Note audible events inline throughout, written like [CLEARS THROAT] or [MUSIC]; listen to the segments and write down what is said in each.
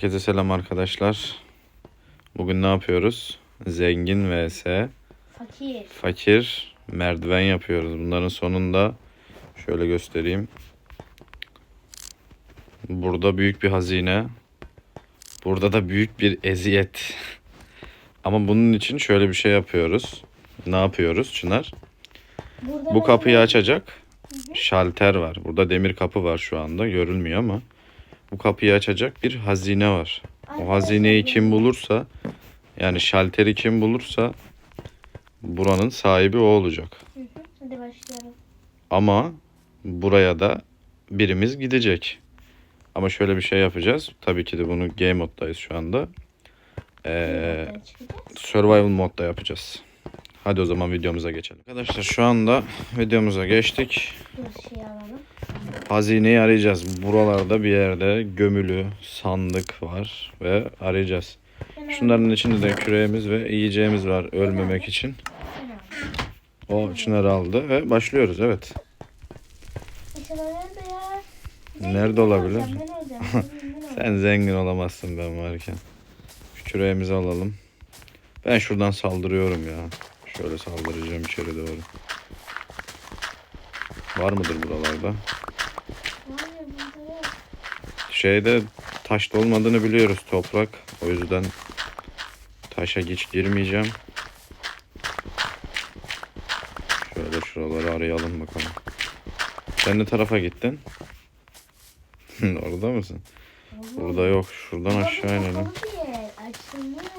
Herkese selam arkadaşlar. Bugün ne yapıyoruz? Zengin vs Fakir. fakir merdiven yapıyoruz. Bunların sonunda şöyle göstereyim. Burada büyük bir hazine. Burada da büyük bir eziyet. Ama bunun için şöyle bir şey yapıyoruz. Ne yapıyoruz Çınar? Burada Bu kapıyı açacak şalter var. Burada demir kapı var şu anda. Görülmüyor ama. Bu kapıyı açacak bir hazine var. O hazineyi kim bulursa yani şalteri kim bulursa buranın sahibi o olacak. Hadi başlayalım. Ama buraya da birimiz gidecek. Ama şöyle bir şey yapacağız. Tabii ki de bunu game moddayız şu anda. Ee, survival modda yapacağız. Hadi o zaman videomuza geçelim. Arkadaşlar şu anda videomuza geçtik. Şey. Hazineyi arayacağız. Buralarda bir yerde gömülü sandık var ve arayacağız. Şunların içinde de küreğimiz ve yiyeceğimiz var ölmemek için. O Çınar aldı ve başlıyoruz evet. Nerede olabilir? [LAUGHS] Sen zengin olamazsın ben varken. Şu küreğimizi alalım. Ben şuradan saldırıyorum ya. Şöyle saldıracağım içeri doğru. Var mıdır buralarda? Şeyde taşta olmadığını biliyoruz toprak. O yüzden taşa hiç girmeyeceğim. Şöyle şuraları arayalım bakalım. Sen ne tarafa gittin? [LAUGHS] Orada mısın? Burada yok. Şuradan aşağı inelim. Açılmış.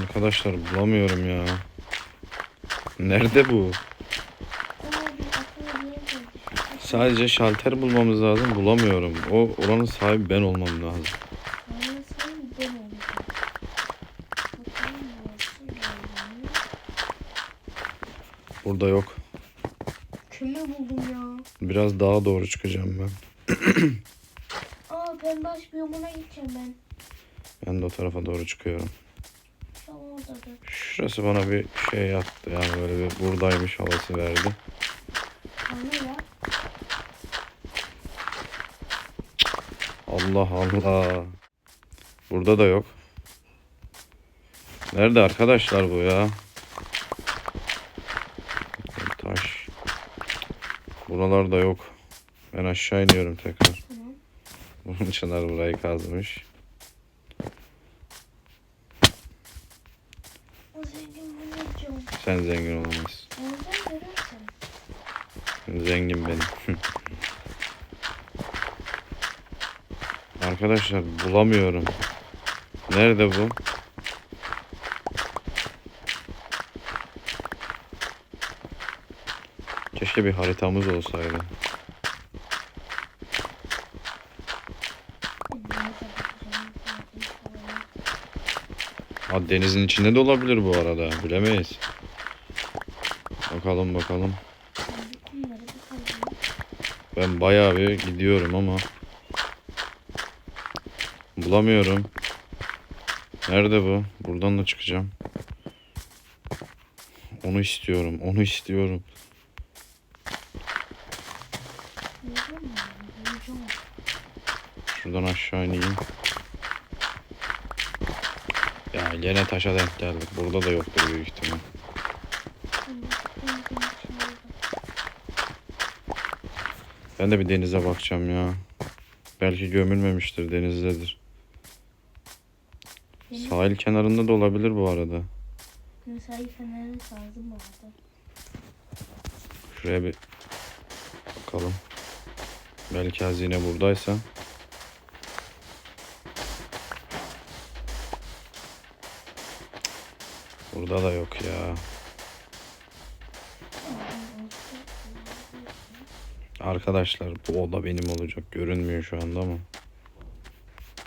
Arkadaşlar bulamıyorum ya. Nerede bu? Sadece şalter bulmamız lazım. Bulamıyorum. O oranın sahibi ben olmam lazım. Burada yok. Kömür buldum ya. Biraz daha doğru çıkacağım ben. [CLEARS THROAT] Pembaş biyomuna gideceğim ben. Ben de o tarafa doğru çıkıyorum. Şurası bana bir şey yaptı. Yani böyle bir buradaymış havası verdi. Allah Allah. Burada da yok. Nerede arkadaşlar bu ya? Taş. Buralarda yok. Ben aşağı iniyorum tekrar. Bunun [LAUGHS] Çınar burayı kazmış. Sen zengin olamazsın. Zengin benim. [LAUGHS] Arkadaşlar bulamıyorum. Nerede bu? Keşke bir haritamız olsaydı. Ha, denizin içinde de olabilir bu arada. Bilemeyiz. Bakalım bakalım. Ben bayağı bir gidiyorum ama bulamıyorum. Nerede bu? Buradan da çıkacağım. Onu istiyorum. Onu istiyorum. Şuradan aşağı ineyim. Gene taşa denk geldik. Burada da yoktur büyük ihtimal. Ben de bir denize bakacağım ya. Belki gömülmemiştir denizdedir. Benim Sahil kenarında da olabilir bu arada. mesai fenerini sardım bu arada. Şuraya bir bakalım. Belki hazine buradaysa. Burada da yok ya. Arkadaşlar bu oda benim olacak. Görünmüyor şu anda ama.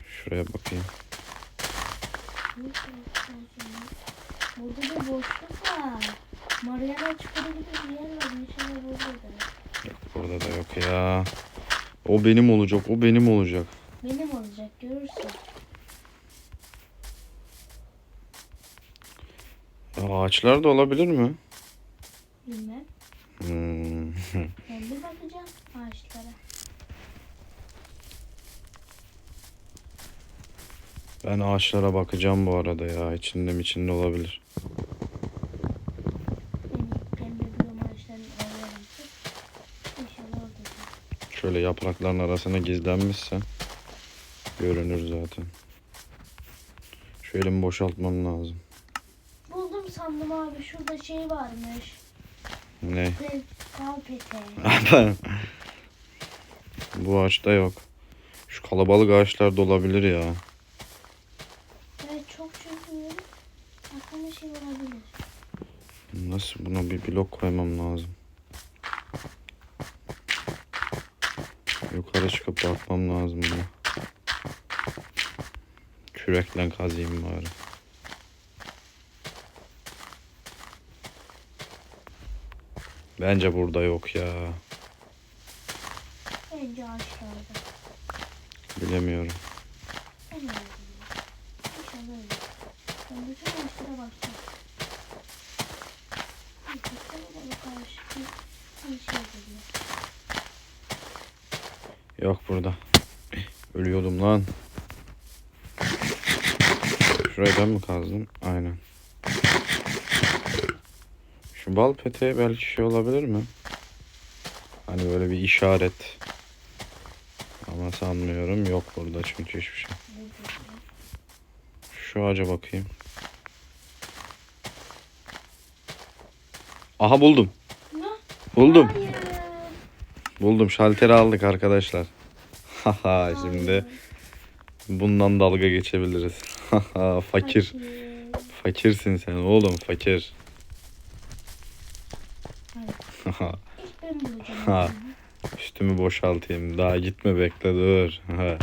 Şuraya bakayım. Burada bir boşluk var. Mariana çukuru gibi bir yer var. İnşallah burada da. Yok burada da yok ya. O benim olacak. O benim olacak. Benim olacak görürsün. Ağaçlar da olabilir mi? Bilmem. Hmm. [LAUGHS] Ben bir bakacağım ağaçlara. Ben ağaçlara bakacağım bu arada ya. İçinde mi içinde olabilir. Şöyle yaprakların arasına gizlenmişse görünür zaten. Şu elimi boşaltmam lazım. Sandım abi şurada şey varmış. Ne? Peteği. Bu ağaçta yok. Şu kalabalık ağaçlarda olabilir ya. Evet çok çünkü aklıma şey olabilir. Nasıl buna bir blok koymam lazım. Yukarı çıkıp bakmam lazım buna. Kürekle kazayım bari. Bence burada yok ya. Bence ağaçlarda. Bilemiyorum. Ben bütün ağaçlara bakacağım. Yok burada. Ölüyordum lan. Şurayı ben mi kazdım? Aynen. Bal peteği belki şey olabilir mi? Hani böyle bir işaret. Ama sanmıyorum. Yok burada çünkü hiçbir şey. Şu ağaca bakayım. Aha buldum. Buldum. Buldum. Şalteri aldık arkadaşlar. [LAUGHS] Haha şimdi bundan dalga geçebiliriz. [LAUGHS] Haha fakir. Fakirsin sen oğlum fakir. Hayır. İlk ben bulacağım. Ha. Üstümü boşaltayım. Daha gitme bekle dur. Ha.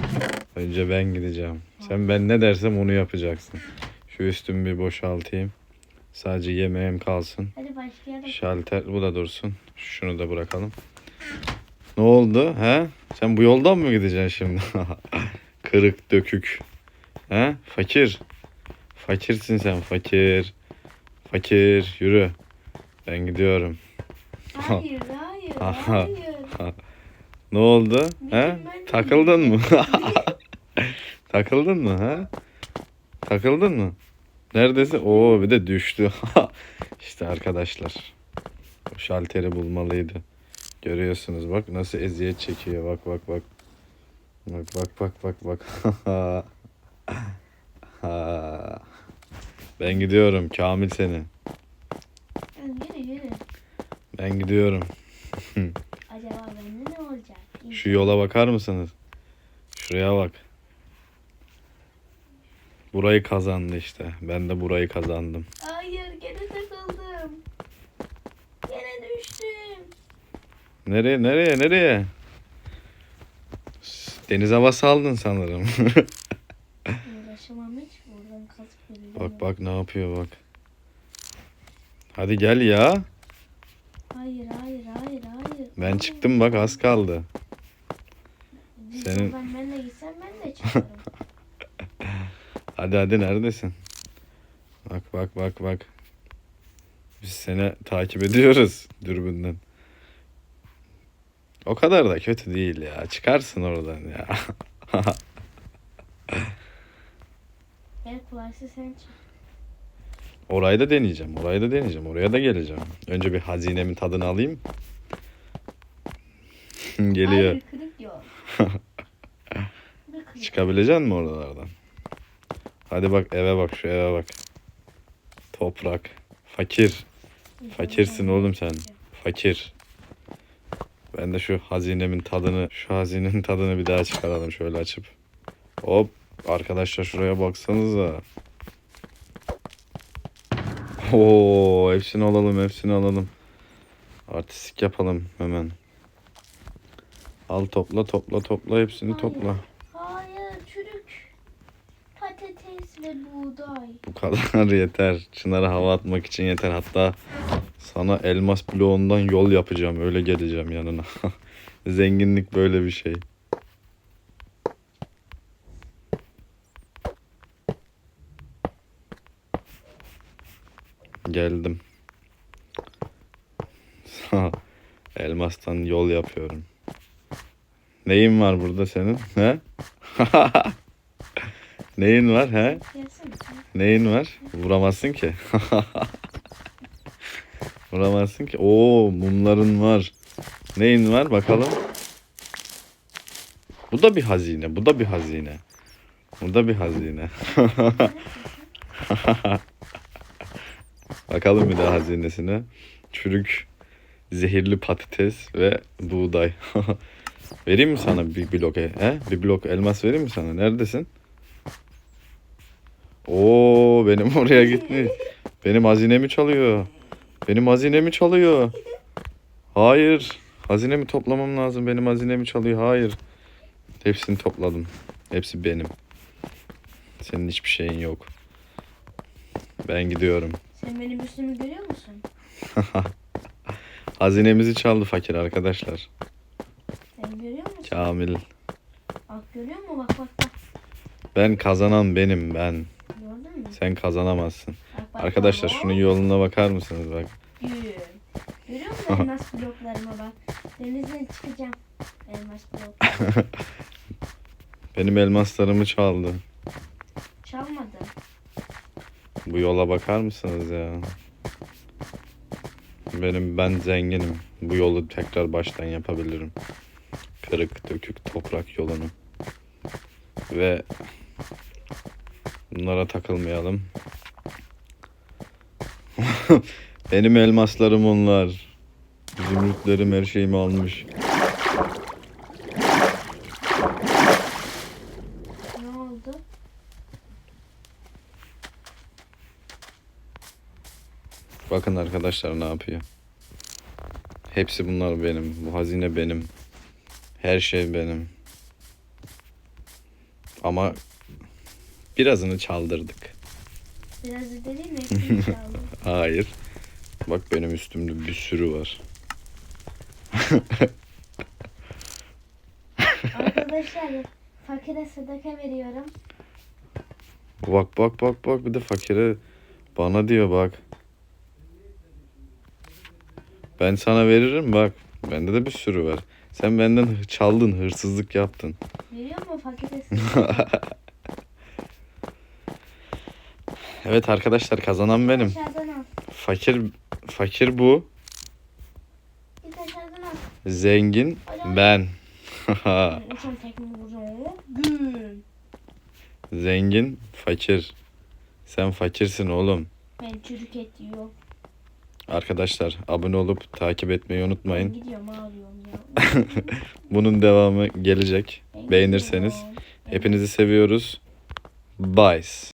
Önce ben gideceğim. Sen ben ne dersem onu yapacaksın. Şu üstümü bir boşaltayım. Sadece yemeğim kalsın. Hadi başlayalım. Şalter bu da dursun. Şunu da bırakalım. Ne oldu? He? Sen bu yoldan mı gideceksin şimdi? [LAUGHS] Kırık dökük. He? Fakir. Fakirsin sen fakir. Fakir yürü. Ben gidiyorum. Hayır, [LAUGHS] hayır, hayır. Ne oldu? He? Takıldın mı? [LAUGHS] Takıldın mı? He? Takıldın mı? Neredesin? Oo bir de düştü. [LAUGHS] işte arkadaşlar. O şalteri bulmalıydı. Görüyorsunuz bak nasıl eziyet çekiyor. Bak bak bak. Bak bak bak bak bak. ben gidiyorum Kamil seni. Ben gidiyorum. Acaba bende ne olacak? Şu yola bakar mısınız? Şuraya bak. Burayı kazandı işte. Ben de burayı kazandım. Hayır gene takıldım. Gene düştüm. Nereye nereye nereye? Deniz havası aldın sanırım. Uğraşamam hiç. Buradan kazıp bak bak ne yapıyor bak. Hadi gel ya. Hayır hayır hayır hayır. Ben çıktım bak az kaldı. Senin- Ben, ben de gitsem ben de [LAUGHS] çıkarım. Hadi hadi neredesin? Bak bak bak bak. Biz seni takip ediyoruz dürbünden. O kadar da kötü değil ya. Çıkarsın oradan ya. [LAUGHS] Gel kolaysa sen çık. Orayı da deneyeceğim. Orayı da deneyeceğim. Oraya da geleceğim. Önce bir hazinemin tadını alayım. Geliyor. Hayır kırık yok. [LAUGHS] Bir kırık. Çıkabilecek misin oralardan? Hadi bak eve bak şu eve bak. Toprak. Fakir. Fakirsin oğlum sen. Fakir. Ben de şu hazinemin tadını, şu hazinenin tadını bir daha çıkaralım şöyle açıp. Hop. Arkadaşlar şuraya baksanıza. Oo, hepsini alalım, hepsini alalım. Artistik yapalım hemen. Al topla, topla, topla, hepsini Hayır. topla. Hayır çürük. Patates ve buğday. Bu kadar [LAUGHS] yeter. Çınar'a hava atmak için yeter. Hatta sana elmas bloğundan yol yapacağım. Öyle geleceğim yanına. [LAUGHS] Zenginlik böyle bir şey. Geldim. [LAUGHS] Elmastan yol yapıyorum. Neyin var burada senin? He? [LAUGHS] Neyin var he? Neyin var? Vuramazsın ki. [LAUGHS] Vuramazsın ki. Oo mumların var. Neyin var bakalım. Bu da bir hazine. Bu da bir hazine. Bu da bir hazine. [LAUGHS] bakalım bir daha hazinesine. Çürük, zehirli patates ve buğday. Vereyim mi sana bir blok? e- He? Bir blok elmas vereyim mi sana? Neredesin? Oo benim [LAUGHS] oraya gitmiş. Benim hazinemi çalıyor. Benim hazinemi çalıyor. Hayır. Hazinemi toplamam lazım. Benim hazinemi çalıyor. Hayır. Hepsini topladım. Hepsi benim. Senin hiçbir şeyin yok. Ben gidiyorum. Sen benim üstümü görüyor musun? [LAUGHS] Hazinemizi çaldı fakir arkadaşlar. Kamil. Bak görüyor musun? Bak bak bak. Ben kazanan benim ben. Gördün mü? Sen kazanamazsın. Bak, bak, Arkadaşlar bak. şunun yoluna bakar mısınız bak. Gül. Görüyor musun elmas bloklarıma bak. Denizden çıkacağım. Elmas blok. [LAUGHS] Benim elmaslarımı çaldı. Çalmadı. Bu yola bakar mısınız ya? Benim ben zenginim. Bu yolu tekrar baştan yapabilirim. Kırık dökük toprak yolunu. Ve bunlara takılmayalım. [LAUGHS] Benim elmaslarım onlar. Zümrütlerim her şeyimi almış. Ne oldu? Bakın arkadaşlar ne yapıyor. Hepsi bunlar benim. Bu hazine benim. Her şey benim. Ama birazını çaldırdık. Biraz da değil mi? [LAUGHS] Hayır. Bak benim üstümde bir sürü var. Arkadaşlar fakire sadaka veriyorum. Bak bak bak bak bir de fakire bana diyor bak. Ben sana veririm bak. Bende de bir sürü var. Sen benden hı- çaldın, hırsızlık yaptın. Veriyor mu sadaka? [LAUGHS] Evet arkadaşlar kazanan benim. Aşağıdan al. Fakir fakir bu. Git aşağıdan al. Zengin ben. [LAUGHS] Ben uçan tekme vuracağım. Gül. Zengin fakir. Sen fakirsin oğlum. Ben çürük et yiyor. Arkadaşlar abone olup takip etmeyi unutmayın. gidiyorum ağlıyorum ya. [LAUGHS] Bunun devamı gelecek. Beğenirseniz. Hepinizi seviyoruz. Bye.